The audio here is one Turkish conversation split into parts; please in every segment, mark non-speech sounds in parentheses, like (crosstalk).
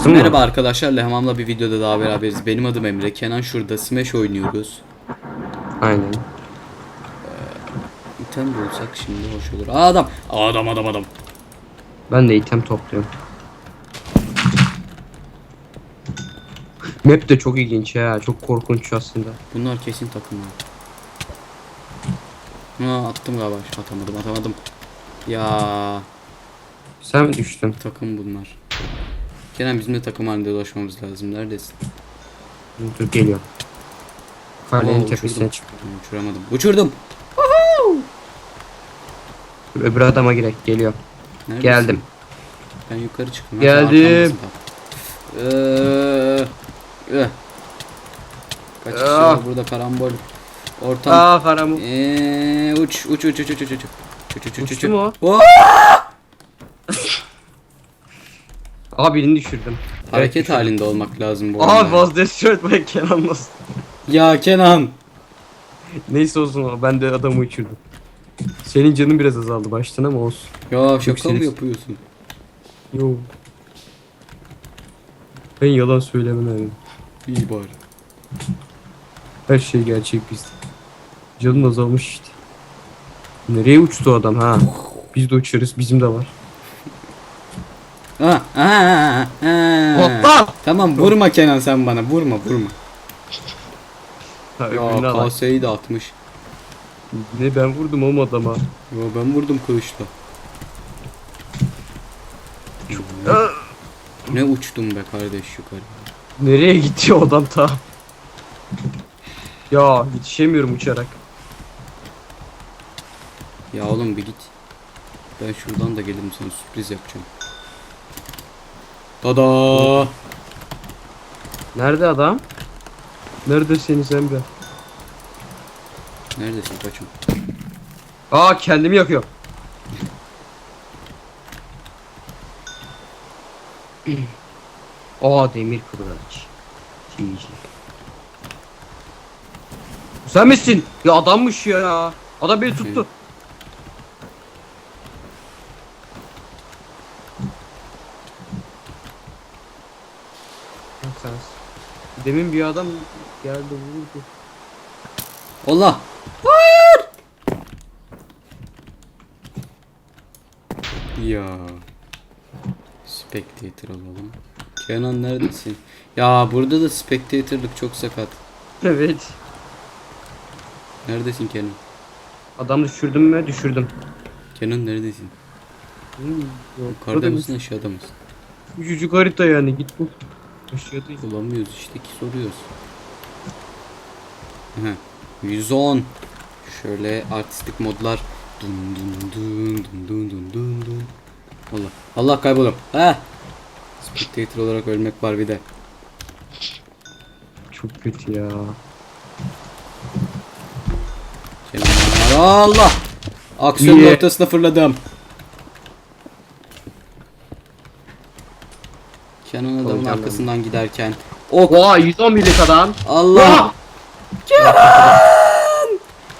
Açtın mı? Merhaba arkadaşlar, Lehmam'la bir videoda daha beraberiz. Benim adım Emre, Kenan şurada, Smash oynuyoruz. Aynen. İtem bulsak şimdi hoş olur. Aa, adam! Aa, adam adam adam. Ben de item topluyorum. Map de çok ilginç ya. Çok korkunç aslında. Bunlar kesin takımlar. Ha, attım galiba. Atamadım atamadım. Ya Sen mi düştün? takım bunlar. Kenan bizim de takım halinde dolaşmamız lazım. Neredesin? Dur geliyor. Kalenin tepesine. Uçuramadım. Uçurdum. Dur, öbür adama girek. Geliyor. Neredesin? Geldim. Ben yukarı çıktım. Geldim. Eee. eh. Kaç kişi Ah. var burada karambol. Ortam. Aa karamı. Eee uç uç uç uç uç uç uç. Uç uç uç Uçtu uç. mu Oo! Aa birini düşürdüm. Hareket düşürdüm. halinde olmak lazım bu oyunda. was destroyed by Kenan nasıl? Ya Kenan. Neyse olsun ben de adamı uçurdum. Senin canın biraz azaldı baştan ama olsun. Ya şaka mı yapıyorsun? Yo. Ben yalan söylemem abi. İyi bari. Her şey gerçek bizde. Canın azalmış işte. Nereye uçtu adam ha? Biz de uçarız bizim de var. Ha, ha, ha, ha. Hoppa! Tamam vurma Kenan sen bana vurma vurma. Ha, Ya al. kaseyi de atmış. Ne ben vurdum oğlum adama. Yo ben vurdum kılıçla. Ne uçtum be kardeş yukarı. Nereye gitti o adam ta? Ya yetişemiyorum uçarak. Ya oğlum bir git. Ben şuradan da gelirim sana sürpriz yapacağım. Tada! Nerede adam? Neredesiniz Emre? Neredesin kaçım? Aa kendimi yakıyor. Aa demir kıvraç. GG. Sen misin? Ya adammış ya. Adam beni tuttu. Bak sen. Demin bir adam geldi vurdu. Allah! Hayır! Ya. Spectator alalım. Kenan neredesin? Ya burada da spectator'lık çok sakat. Evet. Neredesin Kenan? Adam düşürdüm mü? Düşürdüm. Kenan neredesin? Hmm, Yukarıda mısın aşağıda mısın? Küçücük harita yani git bu. Aşağıdayız. Bulamıyoruz işte ki soruyoruz. Aha, 110. Şöyle artistik modlar. Dun dun dun dun dun dun dun dun. Allah. Allah kaybolum. Ha. Spectator olarak ölmek var bir de. Çok kötü ya. Allah. Aksiyonun Yeah. ortasına fırladım. Kenan adamın Olacağım arkasından giderken. Ok. Oha 111'lik adam. Allah.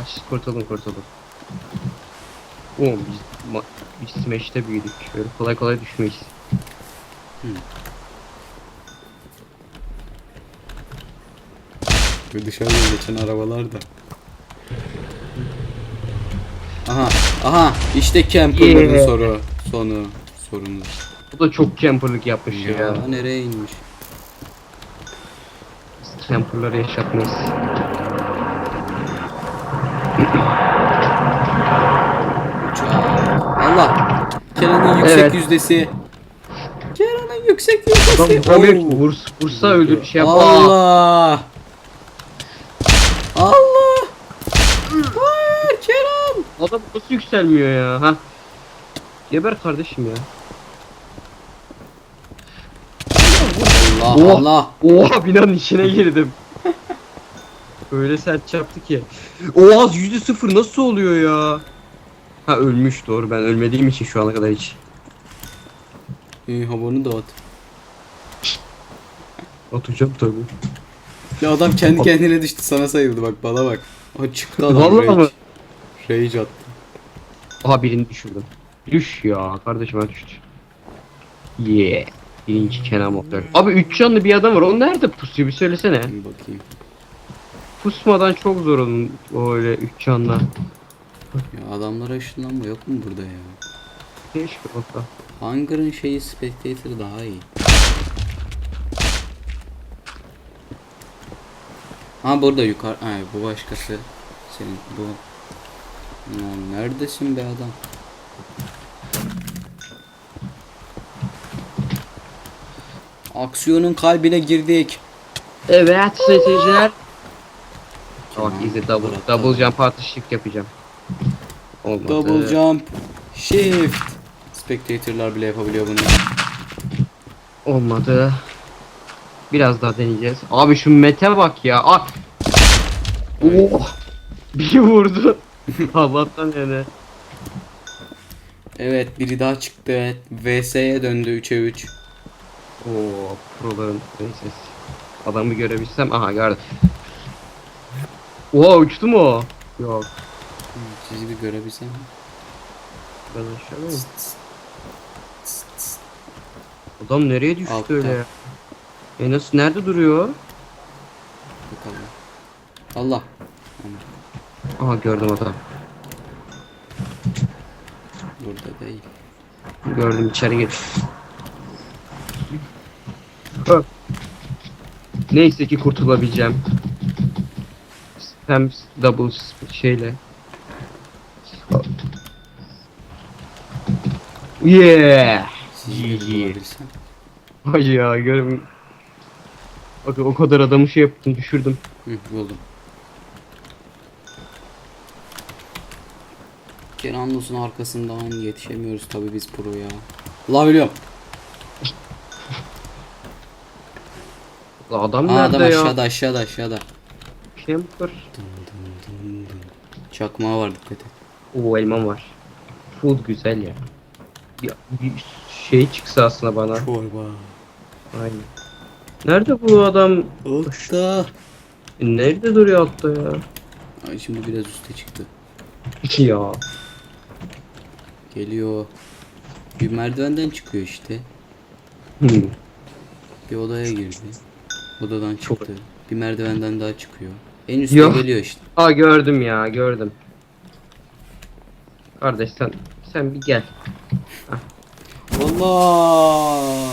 Aş, kurtuldum kurtuldum. Oğlum biz, ma- biz Smash'te büyüdük. Öyle kolay kolay düşmeyiz. Ve dışarıdan geçen arabalar da. Aha, aha işte camperların Yeah. soru, sonu, sorunu. Bu da çok camperlık yapmış ya. Ya nereye inmiş? Biz camperları yaşatmayız. Allah. Kenan'ın yüksek Evet. yüzdesi. Kenan'ın yüksek yüzdesi. Oo. Vurs, vursa öldür şey yapar. Allah. Allah. Hayır Kenan. Adam nasıl yükselmiyor ya? Ha? Geber kardeşim ya. Allah Oh. Allah. Oha binanın içine girdim. (laughs) Öyle sert çarptı ki. Oha yüzde sıfır nasıl oluyor ya? Ha ölmüş doğru ben ölmediğim için şu ana kadar hiç. İyi havanı dağıt. Atacağım tabi. Ya adam kendi kendine düştü sana sayıldı bak bana bak. O çıktı adam Vallahi rage. mı? Rage attı. Aha birini düşürdüm. Düş ya kardeşim ben düştü. Yeah. Birinci Kenan Motor. Abi 3 canlı bir adam var. O nerede pusuyor bir söylesene. Bir bakayım. Pusmadan çok zor onun öyle 3 canlı. Ya adamlara ışınlanma yok mu burada ya? Keşke olsa. Hunger'ın şeyi Spectator daha iyi. Ha burada yukarı. Ha bu başkası. Senin bu. Lan neredesin be adam? Aksiyonun kalbine girdik. Evet seyirciler. Bak izle double, double jump atışlık yapacağım. Olmadı. Double jump. Shift. Spectator'lar bile yapabiliyor bunu. Olmadı. Biraz daha deneyeceğiz. Abi şu mete bak ya. Ah. Oh. (laughs) Bir vurdu. (laughs) Allah'tan yani. Evet biri daha çıktı. VS'ye döndü 3'e 3. Oo, proların neyse. Adamı görebilsem aha gördüm. Oha uçtu mu o? Yok. Sizi bir görebilsem. Ben aşağıdayım. Adam nereye düştü Altta. öyle ya? E nasıl nerede duruyor? Bakalım. Allah. Aha gördüm adam. Burada değil. Gördüm içeri gir. Neyse ki kurtulabileceğim. Hem double şeyle. Yeah. Bulabilsem. Ay ya görüm. Bak o kadar adamı şey yaptım düşürdüm. Hı, buldum. Kenan Los'un arkasından yetişemiyoruz tabi biz pro ya. Allah biliyorum. La adam Aa, nerede adam ya? aşağıda aşağıda aşağıda. Camper. Çakmağı var dikkat et. Oo elmam var. Food güzel ya. Ya bir şey çıksa aslında bana. Çorba. Aynen. Nerede bu adam? Altta. Nerede duruyor altta ya? Ay şimdi biraz üste çıktı. ya. Geliyor. Bir merdivenden çıkıyor işte. Hmm. Bir odaya girdi. Odadan Çok- çıktı. Bir merdivenden daha çıkıyor. En Yok. geliyor işte. Aa gördüm ya gördüm. Kardeş sen sen bir gel. Allah!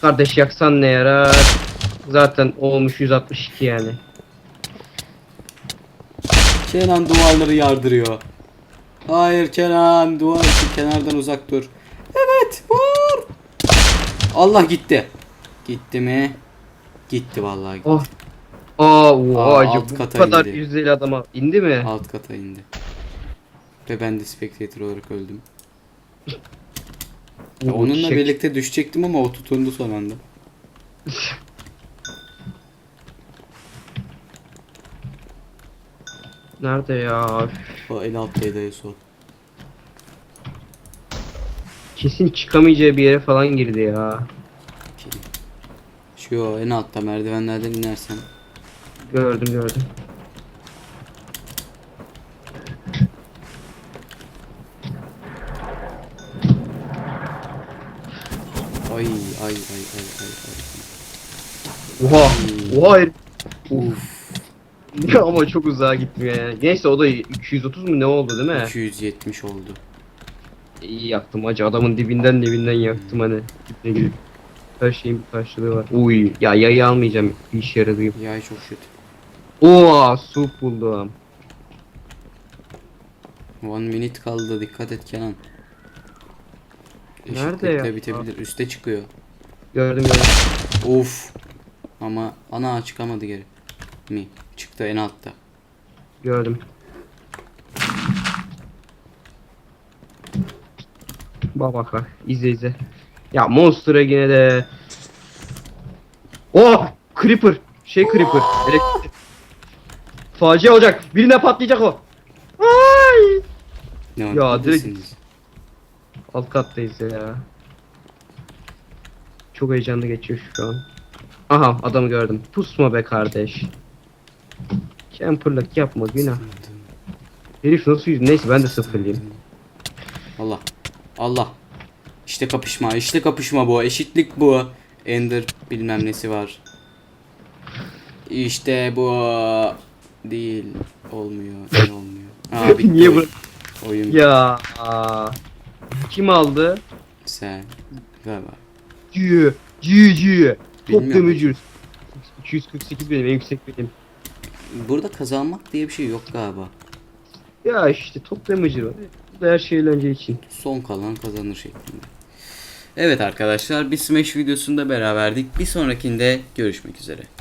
Kardeş yaksan ne yarar? Zaten olmuş 162 yani. Kenan duvarları yardırıyor. Hayır Kenan, duvar kenardan uzak dur. Evet, vur. Allah gitti. Gitti mi? Gitti vallahi. Gitti. Oh. Aa, Aa, acı alt bu kata kadar indi. yüzdeli adama indi mi? Alt kata indi. Ve ben de spectator olarak öldüm. (laughs) Ya onunla birlikte düşecektim ama o tutundu son anda. (laughs) Nerede ya? O en alttaydı en son. Kesin çıkamayacağı bir yere falan girdi ya. Şu en altta merdivenlerden inersen. Gördüm gördüm. Ay ay ay ay ay ay. Oha. Oha herif. Uf. (laughs) Ama çok uzağa gitmiyor yani. Neyse o da 230 mu ne oldu değil mi? 270 oldu. İyi yaktım acı adamın dibinden dibinden yaktım hani. Ne gibi. Her şeyin bir karşılığı var. Uy ya yayı almayacağım bir işe yaradı gibi. Yay çok kötü. Oo su buldum. One minute kaldı dikkat et Kenan. Nerede Eşitlikle ya? bitebilir. Üste çıkıyor. Gördüm gördüm. Of. Ama ana çıkamadı geri. Mi? Çıktı en altta. Gördüm. Bak bak bak. İzle izle. Ya Monster'a yine de. Oh! Creeper. Şey Creeper. Elektrik. Facia olacak. Birine patlayacak o. Ay! Ne Ya, ya, direkt- Alt kattayız ya. Çok heyecanlı geçiyor şu an. Aha adamı gördüm. Pusma be kardeş. Camperlık yapma günah. Herif nasıl yüz? Neyse ben de sıfırlayayım. Allah. Allah. İşte kapışma, işte kapışma bu, eşitlik bu. Ender bilmem nesi var. İşte bu değil olmuyor, ne olmuyor. (laughs) Aa bitti Niye bu? oyun. Ya. Kim aldı? sen galiba. G. G. G. Top Bilmiyorum. damager. 248 benim en yüksek benim. Burada kazanmak diye bir şey yok galiba. Ya işte top damager var. Her şey eğlence için. Son kalan kazanır şeklinde. Evet arkadaşlar bir Smash videosunda beraberdik. Bir sonrakinde görüşmek üzere.